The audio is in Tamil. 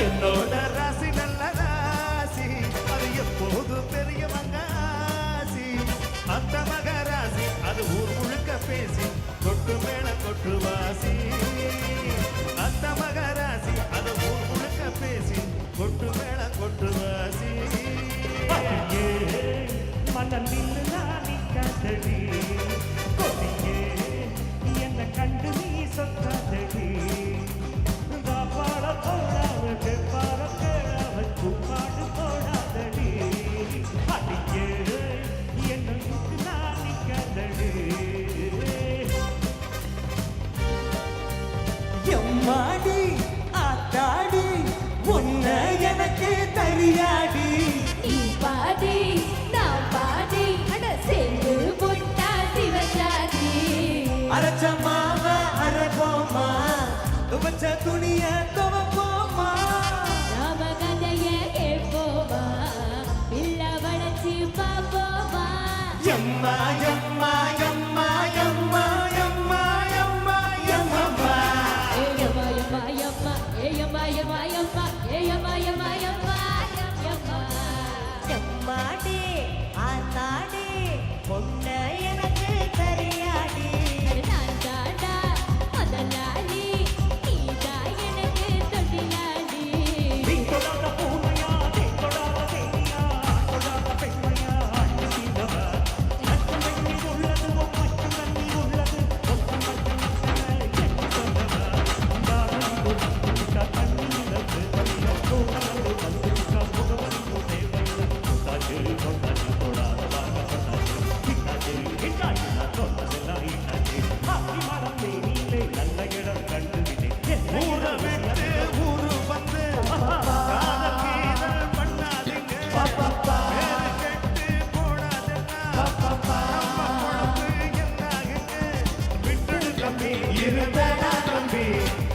என்னோட ராசி நல்ல ராசி. அது எப்போது பெரியவங்க ஆசி அந்த மக ராசி அது ஊர் முழுக்க பேசி கொட்டு மேல கொட்டு வாசி. அந்த மக ராசி அது ஊர் முழுக்க பேசி கொட்டு மேல கொட்டு வாசி. மனம் நின்று நான் கொடியே என்ன கண்டு நீ சொல்லாதடி எம்மாடி ஆத்தாடி உன்ன எனக்கு தெரியாடி. நீ பாடி நான் பாடி அட சேர்ந்து புட்டா சிவஜாதி அரைச்ச மாவ அரைப்போமா? துவச்ச துணிய துவப்போமா? நாம கதைய கேட்போமா? இல்ல வளர்ச்சி எம்மா எம்மா எம்மா be.